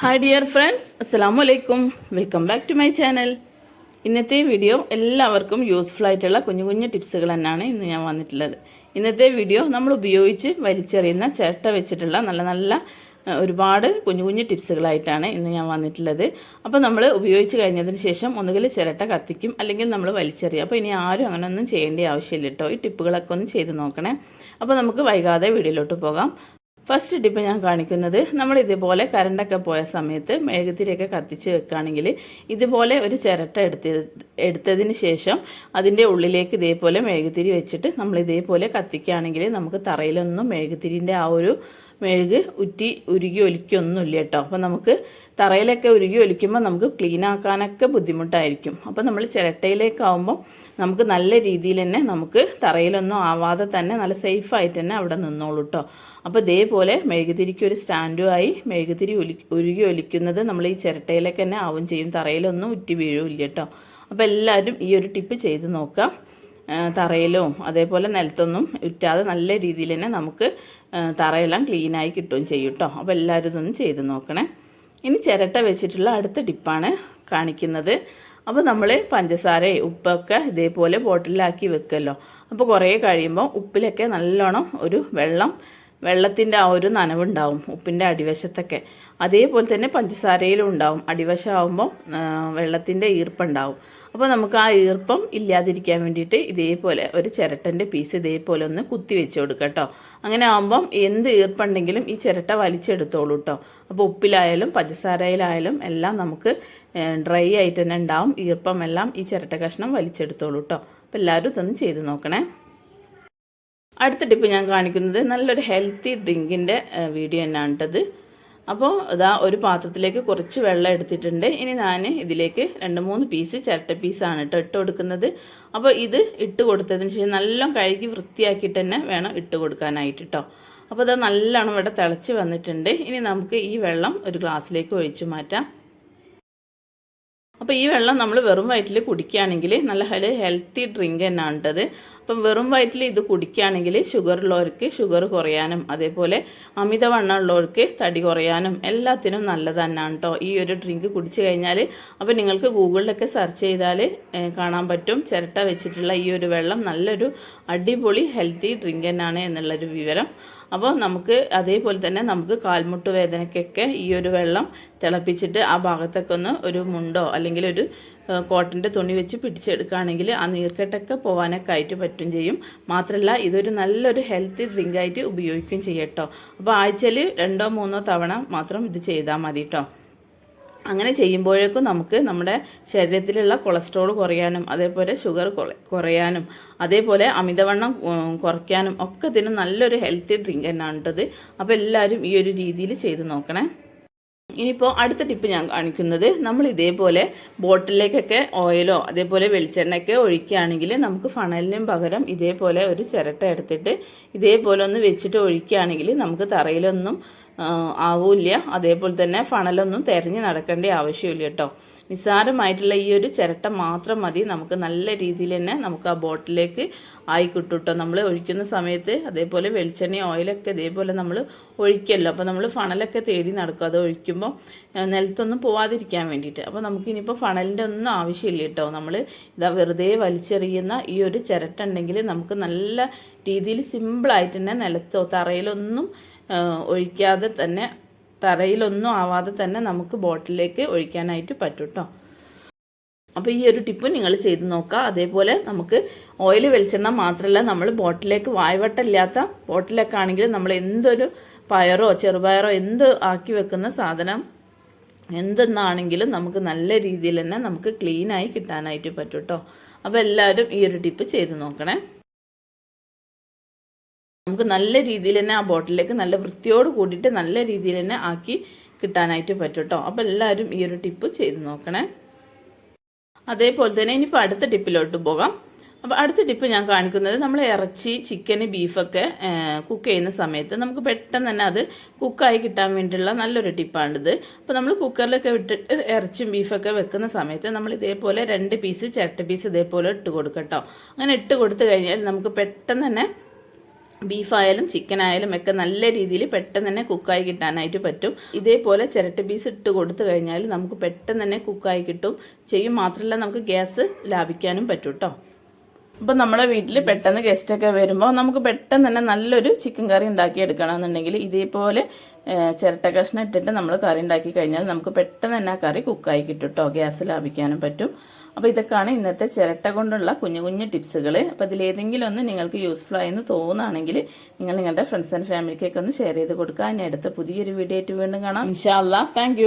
Hi dear friends അസ്സാം വലൈക്കും welcome back to my channel ഇന്നത്തെ വീഡിയോ എല്ലാവർക്കും യൂസ്ഫുൾ ആയിട്ടുള്ള കുഞ്ഞു കുഞ്ഞു ടിപ്സുകൾ തന്നെയാണ് ഇന്ന് ഞാൻ വന്നിട്ടുള്ളത്. ഇന്നത്തെ വീഡിയോ നമ്മൾ ഉപയോഗിച്ച് വലിച്ചെറിയുന്ന ചിരട്ട വെച്ചിട്ടുള്ള നല്ല നല്ല ഒരുപാട് കുഞ്ഞു കുഞ്ഞു ടിപ്സുകളായിട്ടാണ് ഇന്ന് ഞാൻ വന്നിട്ടുള്ളത്. അപ്പോൾ നമ്മൾ ഉപയോഗിച്ച് കഴിഞ്ഞതിന് ശേഷം ഒന്നുകിൽ ചിരട്ട കത്തിക്കും അല്ലെങ്കിൽ നമ്മൾ വലിച്ചെറിയും. അപ്പോൾ ഇനി ആരും അങ്ങനെ ഒന്നും ചെയ്യേണ്ട ആവശ്യമില്ല കേട്ടോ. ഈ ടിപ്പുകളൊക്കെ ഒന്ന് ചെയ്ത് നോക്കണേ. അപ്പോൾ നമുക്ക് വൈകാതെ വീഡിയോയിലോട്ട് പോകാം. ഫസ്റ്റ് ടിപ്പ് ഞാൻ കാണിക്കുന്നത് നമ്മൾ ഇതുപോലെ കറണ്ടൊക്കെ പോയ സമയത്ത് മെഴുകുതിരിയൊക്കെ കത്തിച്ച് വെക്കുകയാണെങ്കിൽ ഇതുപോലെ ഒരു ചിരട്ട എടുത്ത് എടുത്തതിന് ശേഷം അതിന്റെ ഉള്ളിലേക്ക് ഇതേപോലെ മെഴുകുതിരി വെച്ചിട്ട് നമ്മൾ ഇതേപോലെ കത്തിക്കുകയാണെങ്കിൽ നമുക്ക് തറയിലൊന്നും മെഴുകുതിരിന്റെ ആ ഒരു മെഴുക് ഉറ്റി ഉരുകി ഒലിക്കൊന്നുമില്ല കേട്ടോ. അപ്പോൾ നമുക്ക് തറയിലൊക്കെ ഉരുകി ഒലിക്കുമ്പോൾ നമുക്ക് ക്ലീൻ ആക്കാനൊക്കെ ബുദ്ധിമുട്ടായിരിക്കും. അപ്പോൾ നമ്മൾ ചിരട്ടയിലേക്കാവുമ്പോൾ നമുക്ക് നല്ല രീതിയിൽ തന്നെ നമുക്ക് തറയിലൊന്നും ആവാതെ തന്നെ നല്ല സേഫായിട്ട് തന്നെ അവിടെ നിന്നോളൂ കേട്ടോ. അപ്പോൾ ഇതേപോലെ മെഴുകുതിരിക്ക് ഒരു സ്റ്റാൻഡുമായി മെഴുകുതിരി ഒലി ഉരുകി ഒലിക്കുന്നത് നമ്മൾ ഈ ചിരട്ടയിലേക്ക് തന്നെ ആവും ചെയ്യും. തറയിലൊന്നും ഉറ്റി വീഴില്ല കേട്ടോ. അപ്പോൾ എല്ലാവരും ഈ ഒരു ടിപ്പ് ചെയ്ത് നോക്കാം. തറയിലും അതേപോലെ നിലത്തൊന്നും ഉറ്റാതെ നല്ല രീതിയിൽ തന്നെ നമുക്ക് തറയെല്ലാം ക്ലീനായി കിട്ടുകയും ചെയ്യും കേട്ടോ അപ്പോൾ എല്ലാവരും ഇതൊന്ന് ചെയ്ത് നോക്കണേ. ഇനി ചിരട്ട വെച്ചിട്ടുള്ള അടുത്ത ടിപ്പാണ് കാണിക്കുന്നത്. അപ്പോൾ നമ്മൾ പഞ്ചസാര ഉപ്പൊക്കെ ഇതേപോലെ ബോട്ടിലാക്കി വെക്കുമല്ലോ അപ്പോൾ കുറേ കഴിയുമ്പോൾ ഉപ്പിലൊക്കെ നല്ലോണം ഒരു വെള്ളം വെള്ളത്തിന്റെ ആ ഒരു നനവുണ്ടാവും ഉപ്പിന്റെ അടിവശത്തൊക്കെ. അതേപോലെ തന്നെ പഞ്ചസാരയിലും ഉണ്ടാവും. അടിവശമാകുമ്പോൾ വെള്ളത്തിന്റെ ഈർപ്പുണ്ടാവും. അപ്പോൾ നമുക്ക് ആ ഈർപ്പം ഇല്ലാതിരിക്കാൻ വേണ്ടിയിട്ട് ഇതേപോലെ ഒരു ചിരട്ടന്റെ പീസ് ഇതേപോലെ ഒന്ന് കുത്തി വെച്ച് കൊടുക്കുക കേട്ടോ അങ്ങനെ ആകുമ്പം എന്ത് ഈർപ്പുണ്ടെങ്കിലും ഈ ചിരട്ട വലിച്ചെടുത്തോളൂ കേട്ടോ അപ്പോൾ ഉപ്പിലായാലും പഞ്ചസാരയിലായാലും എല്ലാം നമുക്ക് ഡ്രൈ ആയിട്ട് തന്നെ ഉണ്ടാവും. ഈർപ്പം എല്ലാം ഈ ചിരട്ട കഷ്ണം വലിച്ചെടുത്തോളൂ കേട്ടോ അപ്പോൾ എല്ലാവരും ഇതൊന്ന് ചെയ്ത് നോക്കണേ. അടുത്ത ടിപ്പ് ഞാൻ കാണിക്കുന്നത് നല്ലൊരു ഹെൽത്തി ഡ്രിങ്കിന്റെ വീഡിയോ തന്നെയാണ് കേട്ടത് അപ്പോൾ ഇതാ ഒരു പാത്രത്തിലേക്ക് കുറച്ച് വെള്ളം എടുത്തിട്ടുണ്ട്. ഇനി ഞാൻ ഇതിലേക്ക് രണ്ട് മൂന്ന് പീസ് ചിരട്ട പീസാണ് കേട്ടോ ഇട്ട് കൊടുക്കുന്നത്. അപ്പോൾ ഇത് ഇട്ട് കൊടുത്തതിന് ശേഷം നല്ലോണം കഴുകി വൃത്തിയാക്കിയിട്ട് തന്നെ വേണം ഇട്ട് കൊടുക്കാനായിട്ട് കേട്ടോ അപ്പോൾ ഇതാ നല്ലോണം ഇവിടെ തിളച്ച് വന്നിട്ടുണ്ട്. ഇനി നമുക്ക് ഈ വെള്ളം ഒരു ഗ്ലാസ്സിലേക്ക് ഒഴിച്ചു മാറ്റാം. അപ്പോൾ ഈ വെള്ളം നമ്മൾ വെറും വയറ്റിൽ കുടിക്കുകയാണെങ്കിൽ നല്ല ഒരു ഹെൽത്തി ഡ്രിങ്ക് തന്നെയാണ് കേട്ടത് അപ്പം വെറും വയറ്റിൽ ഇത് കുടിക്കുകയാണെങ്കിൽ ഷുഗർ ഉള്ളവർക്ക് ഷുഗർ കുറയാനും അതേപോലെ അമിതവണ്ണം ഉള്ളവർക്ക് തടി കുറയാനും എല്ലാത്തിനും നല്ലത് തന്നെയാണ് കേട്ടോ ഈ ഒരു ഡ്രിങ്ക് കുടിച്ചു കഴിഞ്ഞാൽ അപ്പോൾ നിങ്ങൾക്ക് ഗൂഗിളിലൊക്കെ സെർച്ച് ചെയ്താൽ കാണാൻ പറ്റും. ചിരട്ട വെച്ചിട്ടുള്ള ഈ ഒരു വെള്ളം നല്ലൊരു അടിപൊളി ഹെൽത്തി ഡ്രിങ്ക് തന്നെയാണ് എന്നുള്ളൊരു വിവരം. അപ്പോൾ നമുക്ക് അതേപോലെ തന്നെ നമുക്ക് കാൽമുട്ട് വേദനയ്ക്കൊക്കെ ഈ ഒരു വെള്ളം തിളപ്പിച്ചിട്ട് ആ ഭാഗത്തൊക്കെ ഒന്ന് ഒരു മുണ്ടോ അല്ലെങ്കിൽ ഒരു കോട്ടന്റെ തുണി വെച്ച് പിടിച്ചെടുക്കുകയാണെങ്കിൽ ആ നീർക്കെട്ടൊക്കെ പോകാനൊക്കെ ആയിട്ട് പറ്റും ചെയ്യും. മാത്രമല്ല ഇതൊരു നല്ലൊരു ഹെൽത്തി ഡ്രിങ്ക് ആയിട്ട് ഉപയോഗിക്കുകയും ചെയ്യട്ടോ അപ്പോൾ ആഴ്ചയിൽ രണ്ടോ മൂന്നോ തവണ മാത്രം ഇത് ചെയ്താൽ മതി കേട്ടോ. അങ്ങനെ ചെയ്യുമ്പോഴേക്കും നമുക്ക് നമ്മുടെ ശരീരത്തിലുള്ള കൊളസ്ട്രോൾ കുറയാനും അതേപോലെ ഷുഗർ കുറയാനും അതേപോലെ അമിതവണ്ണം കുറയ്ക്കാനും ഒക്കെ ഇതിന് നല്ലൊരു ഹെൽത്തി ഡ്രിങ്ക് തന്നെയാണ് കേട്ടത് അപ്പോൾ എല്ലാവരും ഈ ഒരു രീതിയിൽ ചെയ്ത് നോക്കണേ. ഇനിയിപ്പോൾ അടുത്ത ടിപ്പ് ഞാൻ കാണിക്കുന്നത് നമ്മൾ ഇതേപോലെ ബോട്ടിലേക്കൊക്കെ ഓയിലോ അതേപോലെ വെളിച്ചെണ്ണയൊക്കെ ഒഴിക്കുകയാണെങ്കിൽ നമുക്ക് ഫണലിനും പകരം ഇതേപോലെ ഒരു ചിരട്ട എടുത്തിട്ട് ഇതേപോലെ ഒന്ന് വെച്ചിട്ട് ഒഴിക്കുകയാണെങ്കിൽ നമുക്ക് തറയിലൊന്നും ആവൂല്ല. അതേപോലെ തന്നെ ഫണലൊന്നും തിരഞ്ഞ് നടക്കേണ്ട ആവശ്യമില്ല കേട്ടോ. നിസ്സാരമായിട്ടുള്ള ഈ ഒരു ചിരട്ട മാത്രം മതി. നമുക്ക് നല്ല രീതിയിൽ തന്നെ നമുക്ക് ആ ബോട്ടിലേക്ക് ആയി കിട്ടും നമ്മൾ ഒഴിക്കുന്ന സമയത്ത് അതേപോലെ വെളിച്ചെണ്ണ ഓയിലൊക്കെ ഇതേപോലെ നമ്മൾ ഒഴിക്കല്ലോ. അപ്പോൾ നമ്മൾ ഫണലൊക്കെ തേടി നടക്കും. അത് ഒഴിക്കുമ്പോൾ നിലത്തൊന്നും പോവാതിരിക്കാൻ വേണ്ടിയിട്ട്. അപ്പോൾ നമുക്ക് ഇനിയിപ്പോൾ ഫണലിന്റെ ഒന്നും ആവശ്യമില്ല കേട്ടോ. നമ്മൾ ഇതാ വെറുതെ വലിച്ചെറിയുന്ന ഈ ഒരു ചിരട്ട ഉണ്ടെങ്കിൽ നമുക്ക് നല്ല രീതിയിൽ സിമ്പിളായിട്ട് തന്നെ നിലത്തോ തറയിലൊന്നും ഒഴിക്കാതെ തന്നെ തറയിലൊന്നും ആവാതെ തന്നെ നമുക്ക് ബോട്ടിലേക്ക് ഒഴിക്കാനായിട്ട് പറ്റും കേട്ടോ അപ്പോൾ ഈ ഒരു ടിപ്പ് നിങ്ങൾ ചെയ്ത് നോക്കുക. അതേപോലെ നമുക്ക് ഓയിൽ വെളിച്ചെണ്ണ മാത്രമല്ല നമ്മൾ ബോട്ടിലേക്ക് വായ്വട്ടമില്ലാത്ത ബോട്ടിലൊക്കെ ആണെങ്കിൽ നമ്മൾ എന്തൊരു പയറോ ചെറുപയറോ എന്ത് ആക്കി വെക്കുന്ന സാധനം എന്തെന്നാണെങ്കിലും നമുക്ക് നല്ല രീതിയിൽ തന്നെ നമുക്ക് ക്ലീനായി കിട്ടാനായിട്ട് പറ്റും കേട്ടോ അപ്പോൾ എല്ലാവരും ഈ ഒരു ടിപ്പ് ചെയ്ത് നോക്കണേ. നമുക്ക് നല്ല രീതിയിൽ തന്നെ ആ ബോട്ടിലേക്ക് നല്ല വൃത്തിയോട് കൂടിയിട്ട് നല്ല രീതിയിൽ തന്നെ ആക്കി കിട്ടാനായിട്ട് പറ്റും കേട്ടോ അപ്പോൾ എല്ലാവരും ഈ ഒരു ടിപ്പ് ചെയ്ത് നോക്കണേ. അതേപോലെ തന്നെ ഇനിയിപ്പോൾ അടുത്ത ടിപ്പിലോട്ട് പോകാം. അപ്പോൾ അടുത്ത ടിപ്പ് ഞാൻ കാണിക്കുന്നത് നമ്മൾ ഇറച്ചി ചിക്കൻ ബീഫൊക്കെ കുക്ക് ചെയ്യുന്ന സമയത്ത് നമുക്ക് പെട്ടെന്ന് തന്നെ അത് കുക്കായി കിട്ടാൻ വേണ്ടിയുള്ള നല്ലൊരു ടിപ്പാണിത്. അപ്പോൾ നമ്മൾ കുക്കറിലൊക്കെ വിട്ടിട്ട് ഇറച്ചിയും ബീഫൊക്കെ വെക്കുന്ന സമയത്ത് നമ്മൾ ഇതേപോലെ രണ്ട് പീസ് ചിരട്ട പീസ് ഇതേപോലെ ഇട്ട് കൊടുക്കട്ടോ. അങ്ങനെ ഇട്ട് കൊടുത്തു കഴിഞ്ഞാൽ നമുക്ക് പെട്ടെന്ന് തന്നെ ബീഫായാലും ചിക്കൻ ആയാലും ഒക്കെ നല്ല രീതിയിൽ പെട്ടെന്ന് തന്നെ കുക്കായി കിട്ടാനായിട്ട് പറ്റും. ഇതേപോലെ ചിരട്ട പീസ് ഇട്ട് കൊടുത്തു കഴിഞ്ഞാൽ നമുക്ക് പെട്ടെന്ന് തന്നെ കുക്കായി കിട്ടും. ചെയ്യും മാത്രമല്ല നമുക്ക് ഗ്യാസ് ലാഭിക്കാനും പറ്റും കേട്ടോ അപ്പോൾ നമ്മുടെ വീട്ടിൽ പെട്ടെന്ന് ഗസ്റ്റൊക്കെ വരുമ്പോൾ നമുക്ക് പെട്ടെന്ന് തന്നെ നല്ലൊരു ചിക്കൻ കറി ഉണ്ടാക്കി എടുക്കണമെന്നുണ്ടെങ്കിൽ ഇതേപോലെ ചിരട്ട കഷ്ണം ഇട്ടിട്ട് നമ്മൾ കറി ഉണ്ടാക്കി കഴിഞ്ഞാൽ നമുക്ക് പെട്ടെന്ന് തന്നെ ആ കറി കുക്കായി കിട്ടും കേട്ടോ ഗ്യാസ് ലാഭിക്കാനും പറ്റും. അപ്പോൾ ഇതൊക്കെയാണ് ഇന്നത്തെ ചിരട്ട കൊണ്ടുള്ള കുഞ്ഞു കുഞ്ഞു ടിപ്സുകൾ അപ്പോൾ ഇതിലേതെങ്കിലും ഒന്ന് നിങ്ങൾക്ക് യൂസ്ഫുൾ ആയെന്ന് തോന്നുകയാണെങ്കിൽ നിങ്ങൾ നിങ്ങളുടെ ഫ്രണ്ട്സ് ആൻഡ് ഫാമിലിക്കൊക്കെ ഒന്ന് ഷെയർ ചെയ്ത് കൊടുക്കുക. ഇനി അടുത്ത പുതിയൊരു വീഡിയോ ആയിട്ട് വീണ്ടും കാണാം. ഇൻഷാ താങ്ക്